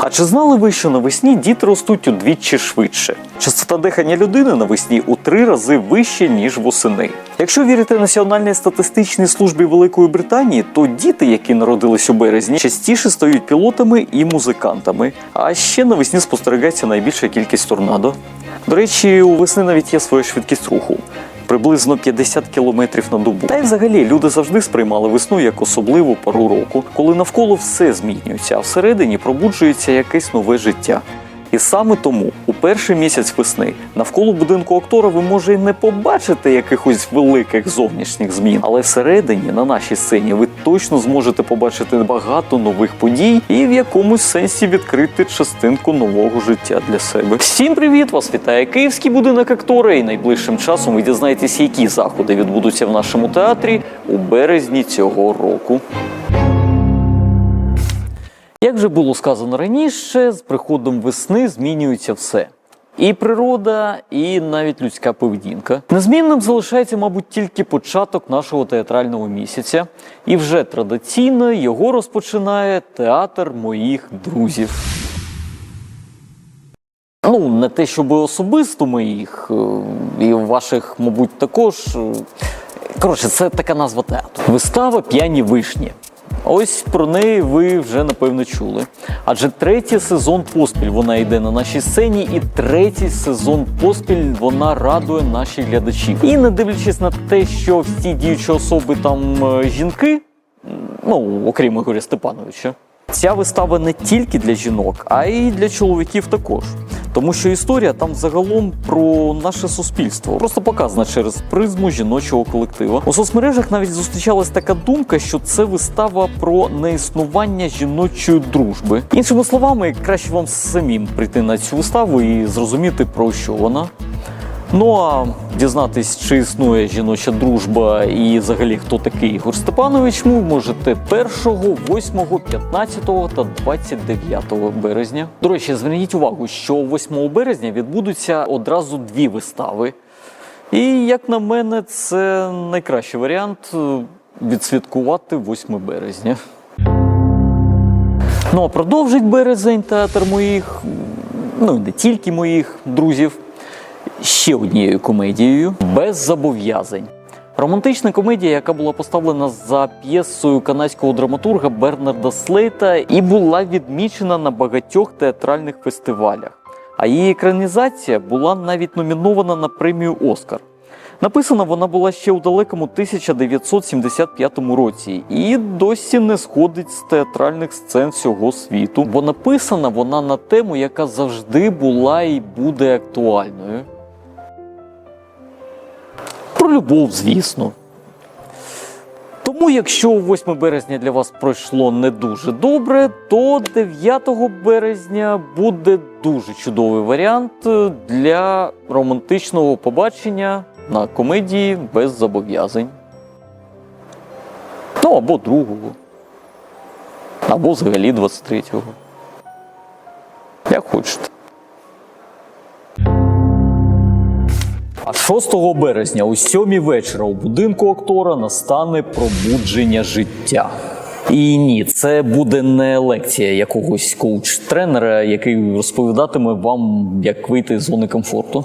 А чи знали ви, що навесні діти ростуть удвічі швидше? Частота дихання людини навесні у три рази вище, ніж восени. Якщо вірити Національній статистичній службі Великої Британії, то діти, які народились у березні, частіше стають пілотами і музикантами. А ще навесні спостерігається найбільша кількість торнадо. До речі, у весни навіть є своя швидкість руху. Приблизно 50 кілометрів на добу. Та й взагалі люди завжди сприймали весну як особливу пару року, коли навколо все змінюється, а всередині пробуджується якесь нове життя. І саме тому у перший місяць весни навколо будинку актора ви може і не побачите якихось великих зовнішніх змін, але всередині на нашій сцені ви точно зможете побачити багато нових подій і в якомусь сенсі відкрити частинку нового життя для себе. Всім привіт! Вас вітає Київський будинок актора. І найближчим часом ви дізнаєтесь, які заходи відбудуться в нашому театрі у березні цього року. Як вже було сказано раніше, з приходом весни змінюється все. І природа, і навіть людська поведінка. Незмінним залишається, мабуть, тільки початок нашого театрального місяця, і вже традиційно його розпочинає театр моїх друзів. Ну, не те, щоб особисто моїх, е, і ваших, мабуть, також. Коротше, це така назва театру. Вистава П'яні вишні. Ось про неї ви вже напевно чули. Адже третій сезон поспіль вона йде на нашій сцені, і третій сезон поспіль вона радує наших глядачів. І не дивлячись на те, що всі діючі особи там е, жінки, ну окрім Ігоря Степановича. Ця вистава не тільки для жінок, а й для чоловіків також. Тому що історія там загалом про наше суспільство, просто показана через призму жіночого колектива. У соцмережах навіть зустрічалась така думка, що це вистава про неіснування жіночої дружби. Іншими словами, краще вам самим прийти на цю виставу і зрозуміти про що вона. Ну а дізнатись, чи існує жіноча дружба і взагалі хто такий Ігор Степанович, ви можете 1, 8, 15 та 29 березня. До речі, зверніть увагу, що 8 березня відбудуться одразу дві вистави. І як на мене, це найкращий варіант е, відсвяткувати 8 березня. Ну а продовжить березень театр моїх, ну і не тільки моїх друзів ще однією комедією без зобов'язань. Романтична комедія, яка була поставлена за п'єсою канадського драматурга Бернарда Слейта і була відмічена на багатьох театральних фестивалях. А її екранізація була навіть номінована на премію Оскар. Написана вона була ще у далекому 1975 році і досі не сходить з театральних сцен всього світу, бо написана вона на тему, яка завжди була і буде актуальною. Про любов, звісно. Тому, якщо 8 березня для вас пройшло не дуже добре, то 9 березня буде дуже чудовий варіант для романтичного побачення на комедії без зобов'язань. Ну або другого. Або взагалі 23-го. Як хочете. А 6 березня о 7 вечора у будинку актора настане пробудження життя. І ні, це буде не лекція якогось коуч-тренера, який розповідатиме вам, як вийти з зони комфорту.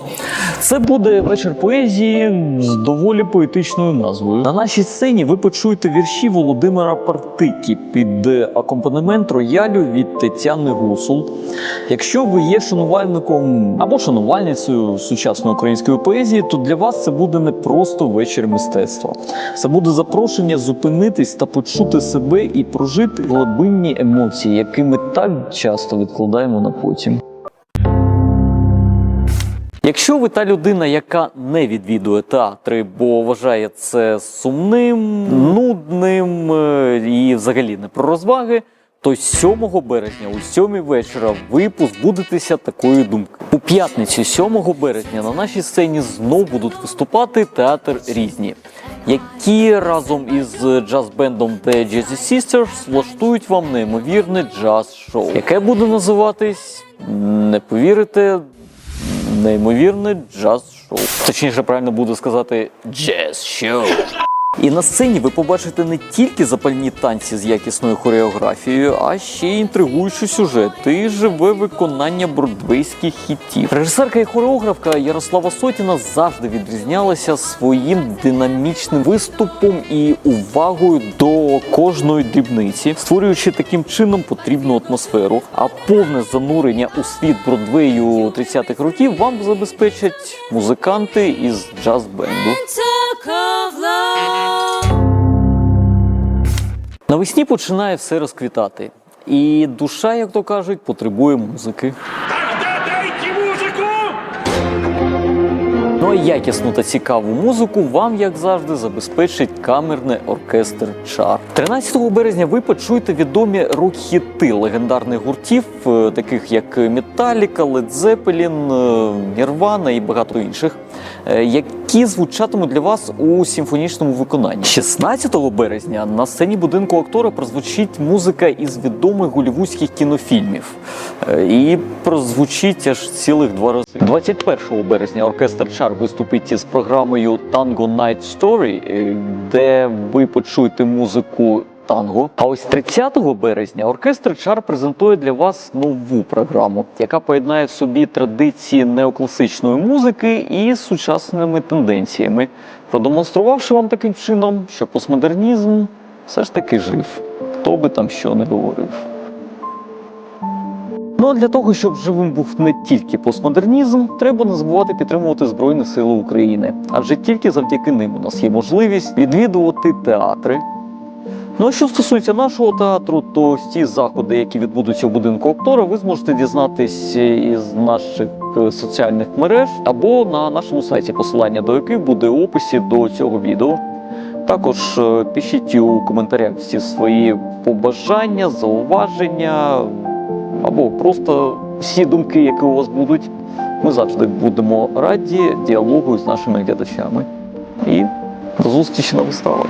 Це буде вечір поезії з доволі поетичною назвою. На нашій сцені ви почуєте вірші Володимира Партики під акомпанемент роялю від Тетяни Гусул. Якщо ви є шанувальником або шанувальницею сучасної української поезії, то для вас це буде не просто вечір мистецтва. Це буде запрошення зупинитись та почути себе і прожити глибинні емоції, які ми так часто відкладаємо на потім. Якщо ви та людина, яка не відвідує театри, бо вважає це сумним, нудним е, і взагалі не про розваги, то 7 березня у 7 вечора ви позбудетеся такої думки. У п'ятницю, 7 березня, на нашій сцені знов будуть виступати театр різні, які разом із джаз-бендом The Jazzy Sisters влаштують вам неймовірне джаз-шоу, яке буде називатись, не повірите, неймовірне джаз-шоу. Точніше, правильно буде сказати джаз-шоу. І на сцені ви побачите не тільки запальні танці з якісною хореографією, а ще й інтригуючий сюжет і живе виконання бродвейських хітів. Режисерка і хореографка Ярослава Сотіна завжди відрізнялася своїм динамічним виступом і увагою до кожної дрібниці, створюючи таким чином потрібну атмосферу. А повне занурення у світ Бродвею 30-х років вам забезпечать музиканти із джаз-бенду. Навесні починає все розквітати. І душа, як то кажуть, потребує музики. Ну а якісну та цікаву музику вам, як завжди, забезпечить камерний оркестр Чар. 13 березня ви почуєте відомі рок-хіти легендарних гуртів, е, таких як Металіка, Zeppelin, е, Нірвана і багато інших, е, які звучатимуть для вас у симфонічному виконанні. 16 березня на сцені будинку актора прозвучить музика із відомих голівудських кінофільмів. І прозвучить аж цілих два рази. 21 березня оркестр Чар виступить із програмою Tango Night Story, е, де ви почуєте музику. Танго. А ось 30 березня оркестр Чар презентує для вас нову програму, яка поєднає в собі традиції неокласичної музики і сучасними тенденціями, продемонструвавши вам таким чином, що постмодернізм все ж таки жив, хто би там що не говорив. Ну а для того, щоб живим був не тільки постмодернізм, треба не забувати підтримувати Збройні Сили України. Адже тільки завдяки ним у нас є можливість відвідувати театри. Ну а що стосується нашого театру, то всі заходи, які відбудуться в будинку актора, ви зможете дізнатись із наших е, соціальних мереж або на нашому сайті, посилання до яких буде в описі до цього відео. Також е, пишіть у коментарях всі свої побажання, зауваження або просто всі думки, які у вас будуть. Ми завжди будемо раді діалогу з нашими глядачами. І до зустрічі на виставах.